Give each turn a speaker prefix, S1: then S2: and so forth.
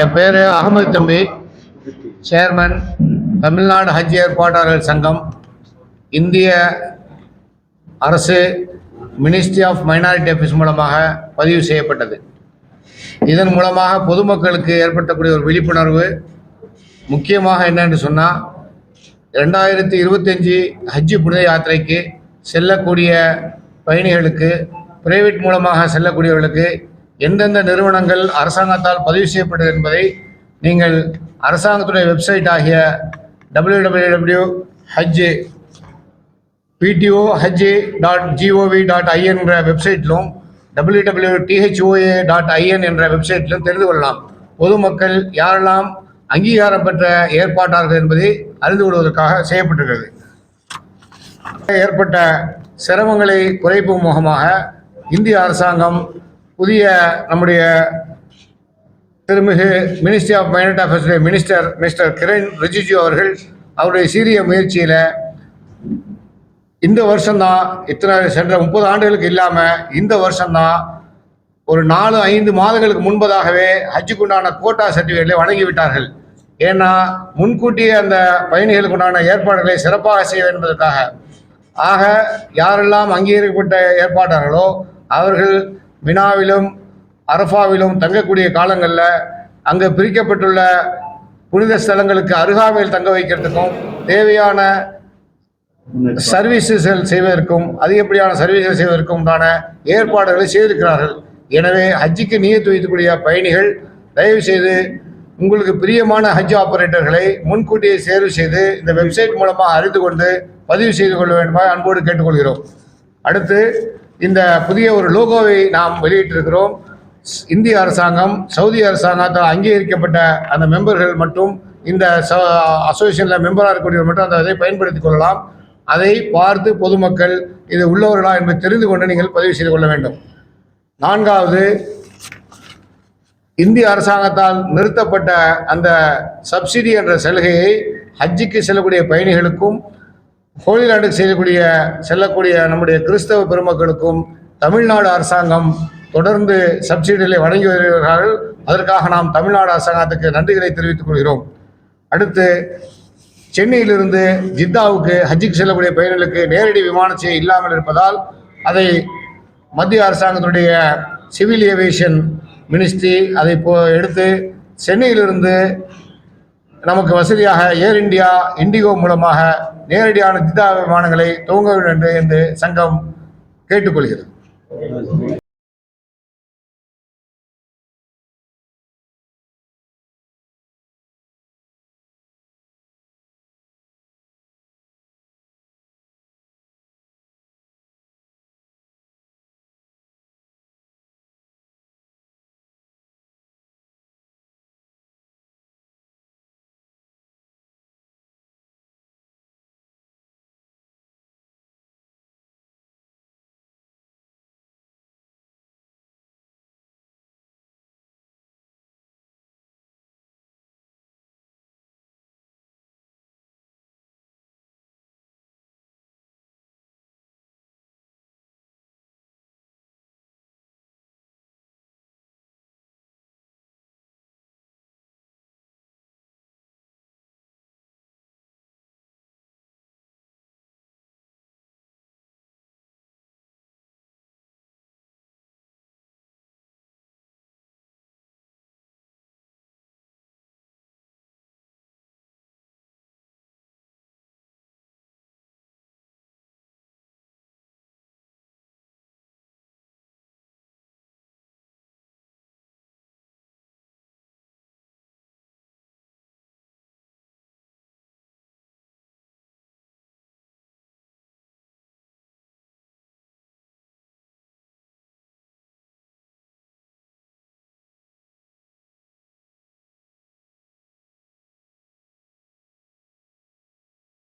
S1: என் பேர் அகமது தம்பி சேர்மன் தமிழ்நாடு ஹஜ் ஏற்பாட்டாளர்கள் சங்கம் இந்திய அரசு மினிஸ்ட்ரி ஆஃப் மைனாரிட்டி ஆஃபீஸ் மூலமாக பதிவு செய்யப்பட்டது. இதன் மூலமாக பொதுமக்களுக்கு ஏற்பட்டக்கூடிய ஒரு விழிப்புணர்வு முக்கியமாக என்னன்னு சொன்னால் ரெண்டாயிரத்தி இருபத்தஞ்சி ஹஜ்ஜு புனித யாத்திரைக்கு செல்லக்கூடிய பயணிகளுக்கு பிரைவேட் மூலமாக செல்லக்கூடியவர்களுக்கு எந்தெந்த நிறுவனங்கள் அரசாங்கத்தால் பதிவு செய்யப்படுது என்பதை நீங்கள் அரசாங்கத்துடைய வெப்சைட் ஆகிய டபிள்யூ டபிள்யூ டபிள்யூ ஹஜ்ஜு பிடிஓ ஹஜ்ஜி dot G O V dot I N என்ற வெப்சைட்டிலும் W W D H O A dot I N என்ற வெப்சைட்டிலும் தெரிந்து கொள்ளலாம். பொதுமக்கள் யாரெல்லாம் அங்கீகாரம் பெற்ற ஏற்பாட்டார்கள் என்பதை அறிந்து கொள்வதற்காக செய்யப்பட்டிருக்கிறது. ஏற்பட்ட சிரமங்களை குறைப்பு முகமாக இந்திய அரசாங்கம் புதிய நம்முடைய திருமிகு மினிஸ்ட்ரி ஆஃப் மைனாரிட்டி அஃபேர்ஸுடைய மினிஸ்டர் மிஸ்டர் கிரண் ரிஜிஜு அவர்கள் அவருடைய சீரிய முயற்சியில் இந்த வருஷம்தான் இத்தனை சென்ற முப்பது ஆண்டுகளுக்கு இல்லாமல் இந்த வருஷம்தான் ஒரு நாலு ஐந்து மாதங்களுக்கு முன்பதாகவே ஹஜ்ஜுக்குண்டான கோட்டா சர்டிஃபிகேட்டை வழங்கி விட்டார்கள். ஏன்னா முன்கூட்டியே அந்த பயணிகளுக்கு உண்டான ஏற்பாடுகளை சிறப்பாக செய்ய என்பதற்காக. ஆக யாரெல்லாம் அங்கீகரிக்கப்பட்ட ஏற்பாட்டார்களோ அவர்கள் மினாவிலும் அரஃபாவிலும் தங்கக்கூடிய காலங்களில் அங்கே பிரிக்கப்பட்டுள்ள புனித ஸ்தலங்களுக்கு அருகாமையில் தங்க வைக்கிறதுக்கும் தேவையான சர்வீசஸ்கள் செய்வதற்கும் அதிகப்படியான சர்வீசஸ் செய்வதற்கும் உண்டான ஏற்பாடுகளை செய்திருக்கிறார்கள். எனவே ஹஜ்ஜிக்கு நீயத்து வைக்கக்கூடிய பயணிகள் தயவு செய்து உங்களுக்கு பிரியமான ஹஜ் ஆபரேட்டர்களை முன்கூட்டியே தேர்வு செய்து இந்த வெப்சைட் மூலமாக அறிந்து கொண்டு பதிவு செய்து கொள்ள வேண்டுமாய் அன்போடு கேட்டுக்கொள்கிறோம். அடுத்து இந்த புதிய ஒரு லோகோவை நாம் வெளியிட்டிருக்கிறோம். இந்திய அரசாங்கம் சவுதி அரசாங்கத்தால் அங்கீகரிக்கப்பட்ட அந்த மெம்பர்கள் மட்டும் இந்த அசோசியேஷனில் மெம்பராக இருக்கக்கூடியவர் மட்டும் அந்த இதை பயன்படுத்திக் கொள்ளலாம். அதை பார்த்து பொதுமக்கள் இது உள்ளவர்களா என்பதை தெரிந்து கொண்டு நீங்கள் பதிவு செய்து கொள்ள வேண்டும். நான்காவது இந்திய அரசாங்கத்தால் நிறுத்தப்பட்ட அந்த சப்சிடி என்ற சலுகையை ஹஜ்ஜுக்கு செல்லக்கூடிய பயணிகளுக்கும் ஹோலிலாண்டுக்கு செய்யக்கூடிய செல்லக்கூடிய செல்லக்கூடிய நம்முடைய கிறிஸ்தவ பெருமக்களுக்கும் தமிழ்நாடு அரசாங்கம் தொடர்ந்து சப்சிடிகளை வழங்கி வருகிறார்கள். அதற்காக நாம் தமிழ்நாடு அரசாங்கத்துக்கு நன்றிகளை தெரிவித்துக் கொள்கிறோம். அடுத்து சென்னையிலிருந்து ஜித்தாவுக்கு ஹஜ்ஜுக்கு செல்லக்கூடிய பயணிகளுக்கு நேரடி விமான சேவை இல்லாமல் இருப்பதால் அதை மத்திய அரசாங்கத்துடைய சிவில் ஏவியேஷன் மினிஸ்ட்ரி அதை போ எடுத்து சென்னையிலிருந்து நமக்கு வசதியாக ஏர் இந்தியா இண்டிகோ மூலமாக நேரடியான ஜித்தா விமானங்களை துவங்க வேண்டும் என்று சங்கம் கேட்டுக்கொள்கிறது.